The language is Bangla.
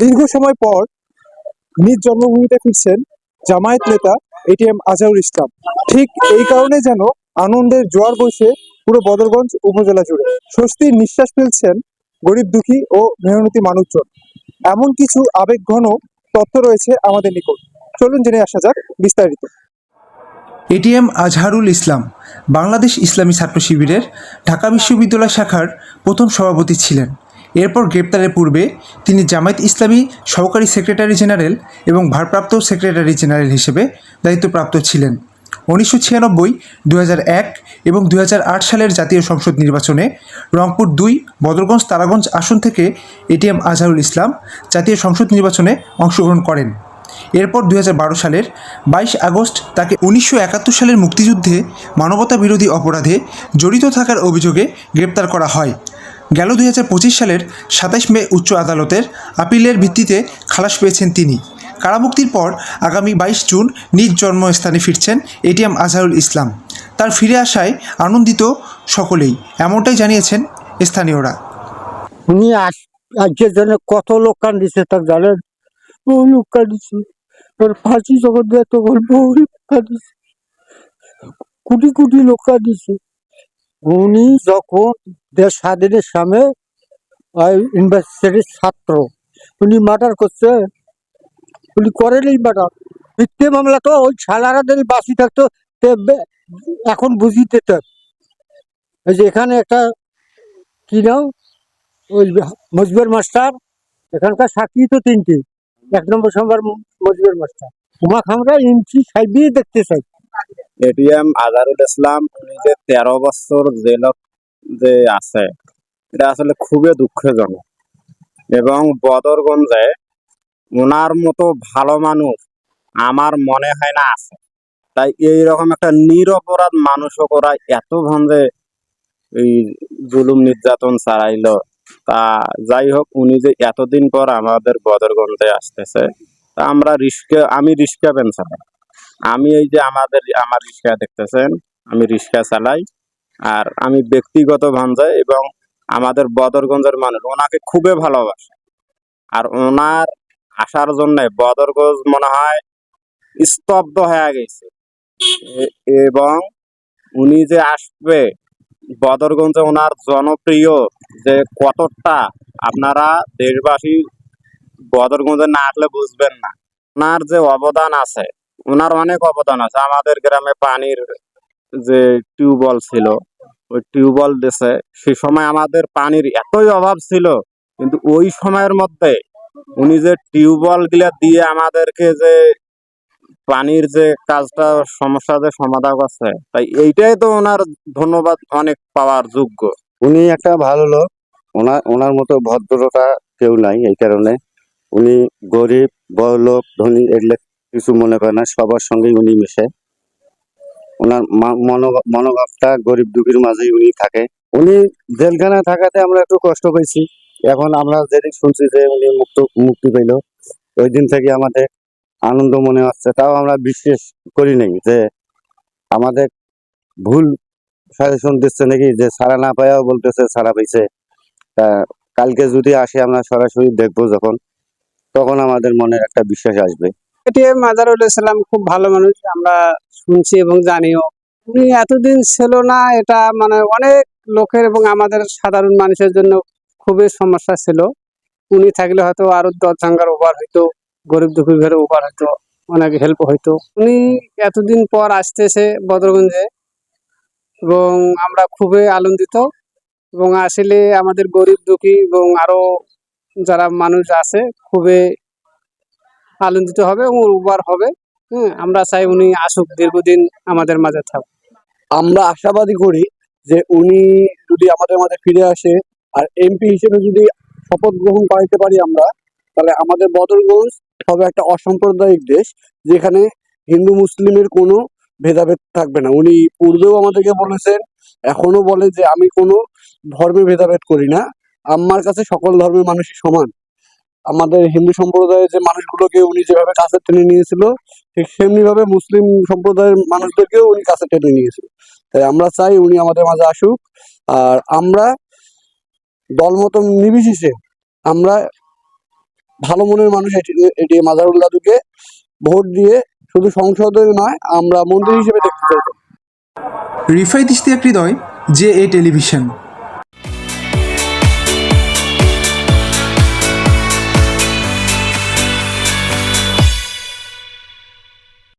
দীর্ঘ সময় পর নিজ জন্মভূমিতে ফিরছেন জামায়াত নেতা এটিএম আজহারুল ইসলাম। ঠিক এই কারণে যেন আনন্দের জোয়ার বইছে পুরো বদরগঞ্জ উপজেলা জুড়ে। স্বস্তির নিঃশ্বাস ফেলছেন গরিব দুঃখী ও মেহনতি মানুষজন। এমন কিছু আবেগঘন তথ্য রয়েছে আমাদের নিকট। চলুন জেনে আসা যাক বিস্তারিত। এটিএম আজহারুল ইসলাম বাংলাদেশ ইসলামী ছাত্র শিবিরের ঢাকা বিশ্ববিদ্যালয় শাখার প্রথম সভাপতি ছিলেন। এরপর গ্রেপ্তারের পূর্বে তিনি জামায়াত ইসলামী সহকারী সেক্রেটারি জেনারেল এবং ভারপ্রাপ্ত সেক্রেটারি জেনারেল হিসেবে দায়িত্বপ্রাপ্ত ছিলেন। উনিশশো ছিয়ানব্বই দু এক এবং দু হাজার আট সালের জাতীয় সংসদ নির্বাচনে রংপুর দুই, বদরগঞ্জ, তারাগঞ্জ আসন থেকে এটিএম আজহারুল ইসলাম জাতীয় সংসদ নির্বাচনে অংশগ্রহণ করেন। এরপর দুই হাজার বারো সালের বাইশ আগস্ট তাকে উনিশশো একাত্তর সালের মুক্তিযুদ্ধে মানবতা বিরোধী অপরাধে জড়িত থাকার অভিযোগে গ্রেপ্তার করা হয়। গেল দুই হাজার পঁচিশ সালের সাতাইশ মে উচ্চ আদালতের আপিলের ভিত্তিতে খালাস পেয়েছেন তিনি। কারামুক্তির পর আগামী বাইশ জুন নিজ জন্মস্থানে ফিরছেন এটিএম আজহারুল ইসলাম। তার ফিরে আসায় আনন্দিত সকলেই, এমনটাই জানিয়েছেন স্থানীয়রা। উনি আজকের জন্য কত লোক কান্দিছে তার জানেন? বহু লোক কান্দিছে ওর ফাঁসি যখন দেয় তখন বহু লোক কান্দিছে কোটি কোটি লোক কান্দিছে উনি যখন দেশ স্বাধীনের সামনে ইউনিভার্সিটির ছাত্র, উনি মার্ডার করছে। উনি করেনই মার্ডার মিথ্যে মামলা তো ওই ছালারা যদি বাঁচি থাকতো এখন বুঝিয়ে দিত এই যে এখানে একটা কি নাম? ওই মজবের মাস্টার, এখানকার সাক্ষী তো তিনটি। এক নম্বর সম্বার মজবের মাস্টার। উমা খামরা ইঞ্চি সাইবিয়ে দেখতে চাই। এটিএম আজারুল ইসলাম, উনি যে তেরো বছর জেলত যে আছে, এটা আসলে খুবই দুঃখজনক। এবং বদরগঞ্জে ওনার মতো ভালো মানুষ আমার মনে হয় না আছে। তাই এই রকম একটা নিরপরাধ মানুষও করা এত ভঞ্জে এই জুলুম নির্যাতন চালাইলো। তা যাই হোক, উনি যে এতদিন পর আমাদের বদরগঞ্জে আসতেছে, তা আমরা রিস্কে, আমি রিস্কা পেন চালাই। আমি এই যে আমাদের, আমার রিক্সা দেখতেছেন, আমি রিক্সা চালাই। আর আমি ব্যক্তিগত ভাঞ্জায় এবং আমাদের বদরগঞ্জের মানুষ, ওনাকে খুবই ভালোবাসে। আর ওনার আসার জন্য বদরগঞ্জ মনে হয় স্তব্ধ হয়ে গেছে। এবং উনি যে আসবে বদরগঞ্জে ওনার জনপ্রিয় যে কতটা আপনারা দেশবাসী বদরগঞ্জে না আসলে বুঝবেন না। ওনার যে অবদান আছে, ওনার অনেক অবদান আছে। আমাদের গ্রামে পানির যে টিউবওয়েল ছিল, ওই টিউবওয়েল দিছে। সে সময় আমাদের পানির এতই অভাব ছিল, কিন্তু ওই সময়ের মধ্যে উনি যে টিউবওয়েলগুলা দিয়ে আমাদেরকে যে পানির যে কাজটা সমস্যা যে সমাধান করছে তাই এইটাই তো ওনার ধন্যবাদ, অনেক পাওয়ার যোগ্য। উনি একটা ভালো লোক। ওনার ওনার মতো ভদ্রতা কেউ নাই এই কারণে। উনি গরিব, বড় লোক, ধনী, এগুলো কিছু মনে করে না, সবার সঙ্গেই উনি মিশে। ওনার মনোভাবটা গরিব দুঃখীর মাঝেই উনি থাকে। উনি জেলখানায় থাকাতে আমরা একটু কষ্ট পেয়েছি। এখন আমরা যেদিন শুনছি যে উনি মুক্ত, মুক্তি পেল, ওই দিন থেকে আমাদের আনন্দ মনে হচ্ছে। তাও আমরা বিশ্বাস করি নাই যে আমাদের ভুল সাজেশন দিচ্ছে নাকি, যে সারা না পায়াও বলতেছে সারা পাইছে। তা কালকে যদি আসে আমরা সরাসরি দেখব যখন, তখন আমাদের মনে একটা বিশ্বাস আসবে। এটিএম মাজারুল ইসলাম খুব ভালো মানুষ, আমরা শুনছি এবং জানিও। উনি এতদিন ছিল না, এটা মানে অনেক লোকের এবং আমাদের সাধারণ মানুষের জন্য খুবই সমস্যা ছিল। উনি থাকলে হয়তো আরও দশ জাঙ্গার ওভার হইতো। গরিব দুঃখী ঘরে ওভার হইতো অনেক হেল্প হইতো উনি এতদিন পর আসতেছে বদরগঞ্জে এবং আমরা খুবই আনন্দিত এবং আসলে আমাদের গরিব দুঃখী এবং আরও যারা মানুষ আছে খুবই আনন্দিত হবে এবং উপকার হবে। হ্যাঁ আমরা চাই উনি আসুক, দীর্ঘদিন আমাদের মাঝে থাকুক। আমরা আশাবাদী করি যে উনি যদি আমাদের মাঝে ফিরে আসে আর এমপি হিসেবে যদি শপথ গ্রহণ করাইতে পারি আমরা, তাহলে আমাদের বদরগঞ্জ হবে একটা অসাম্প্রদায়িক দেশ যেখানে হিন্দু মুসলিমের কোনো ভেদাভেদ থাকবে না। উনি পূর্বেও আমাদেরকে বলেছেন এখনও বলে যে আমি কোনো ধর্মে ভেদাভেদ করি না। আমার কাছে সকল ধর্মের মানুষই সমান। আমাদের হিন্দু সম্প্রদায়ের যে মানুষগুলোকে উনি যেভাবে কাছে টেনে নিয়েছিল, ঠিক সেমনি ভাবে মুসলিম সম্প্রদায়ের মানুষদেরকেও উনি কাছে টেনে নিয়েছিল। তাই আমরা চাই উনি আমাদের মাঝে আসুক। আর আমরা দলমত নির্বিশেষে আমরা ভালো মনের মানুষ এটি মাজারুল দাদুকে ভোট দিয়ে শুধু সংসদে নয়, আমরা মন্ত্রী হিসেবে দেখতে চাইব Rifai Ishtiaq Hridoy, J A television.